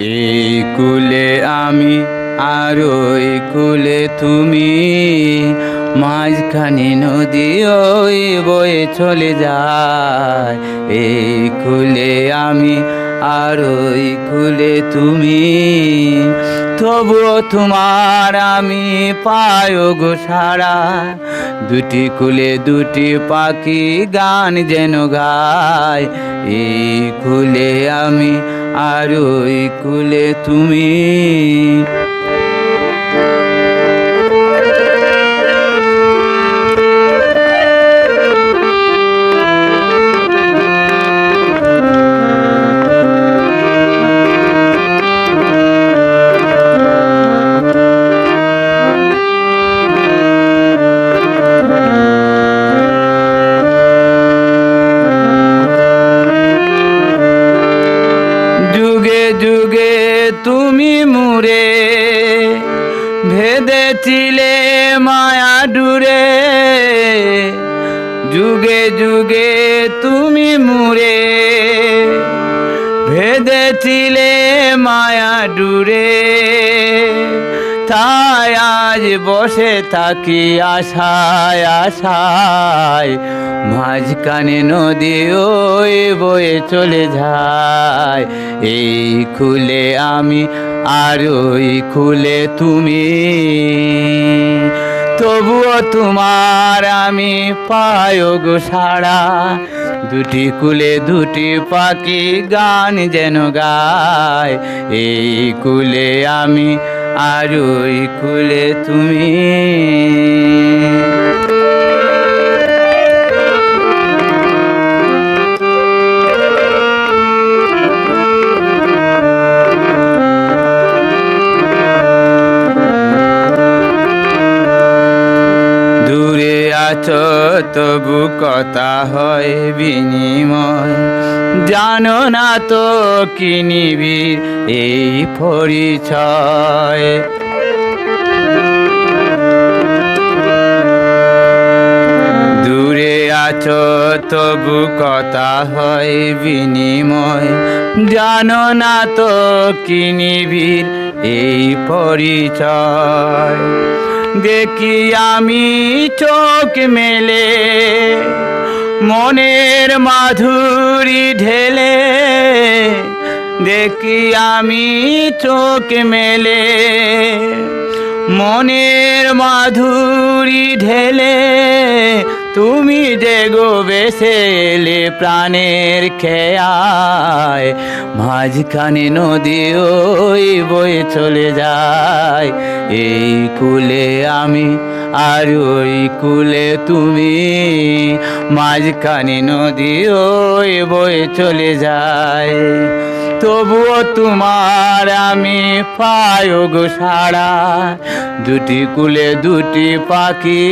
এই কুলে আমি, আর ওই কুলে তুমি। মাঝখানে নদী ওই বয়ে চলে যায়। এই কুলে আমি, আর ওই কুলে তুমি। তবুও তোমার আমি পায় গো সারা। দুটি কুলে দুটি পাখি গান যেন গায়। এই কুলে আমি আর ওই কুলে তুমি তুমি মুরে ভেদেছিলে মায়া ডুরে। যুগে যুগে তুমি মুরে ভেদেছিলে মায়া ডুরে। তাই আজ বসে থাকি আশায় আশায়। মাঝখানে নদী ওই বয়ে চলে যায়। এই খুলে আমি আর ওই খুলে তুমি। তবুও তোমার আমি পায় গো সারা। দুটি কুলে দুটি পাখি গান যেন গায়। এই কুলে আমি আর ওই কুলে তুমি। আছো, তবু কথা হয় বিনিময়। জানো না তো কি নিবিড় এই পরিচয়। দূরে আছো, তবু কথা হয় বিনিময়। জানো না তো কি নিবিড় এই পরিচয়। দেখি আমি চোখ মেলে মনের মাধুরী ঢেলে। দেখি আমি চোখ মেলে মনের মাধুরী ঢেলে। তুমি যে গো বেসেলে প্রাণের খেয়ায়, মাঝখানে নদী ওই বয়ে চলে যায়। এই কুলে আমি আর ওই কুলে তুমি, মাঝখানে নদী ওই বয়ে চলে যায়। তবুও তোমার আমি পায় গো সারা দুটি কুলে দুটি পাখি